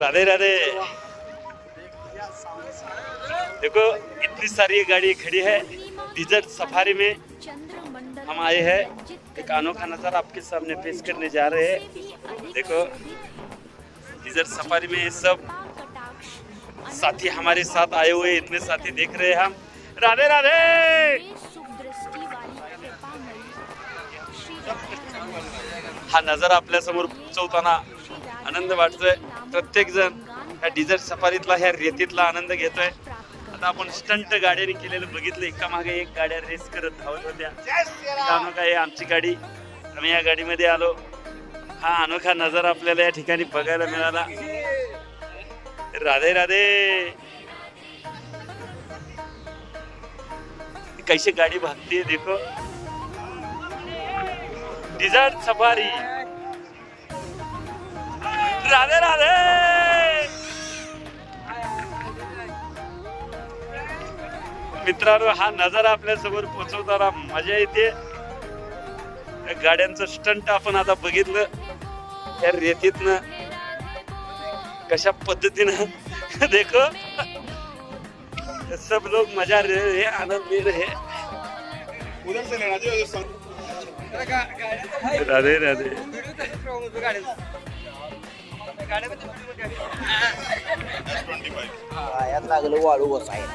राधे राधे देखो इतनी सारी गाड़ी खड़ी है। डिजर्ट सफारी में हम आए हैं। एक अनोखा नज़र आपके सामने पेश करने जा रहे हैं। देखो डिजर्ट सफारी में ये सब साथी हमारे साथ आए हुए, इतने साथी देख रहे हैं हम। राधे राधे! हा, नज़र आपल्या समोर पोचवताना आनंद वाटतोय. प्रत्येक जण ह्या डिझर्ट सफारीतला ह्या रेतीतला आनंद घेतोय. आता आपण स्टंट गाड्याने केलेलं बघितलं. एका मागे एक गाड्या रेस करत धावत होत्या. अनोखा आहे आमची गाडी. आम्ही या गाडीमध्ये आलो. हा अनोखा नजारा आपल्याला या ठिकाणी बघायला मिळाला. राधे राधे. कैसे गाडी भागते देखो. Desert safari Radhe Radhe! मित्रांनो हा नजारा आपल्यासमोर पोहोचवताना मजा येते. या गाड्यांचं स्टंट आपण आता बघितलं. या रेतीतनं कशा पद्धतीनं देखो. सब लोग मजा रे रहे आनंद ले रहे राधे राधे. पायात लागलं वाळू बसायला.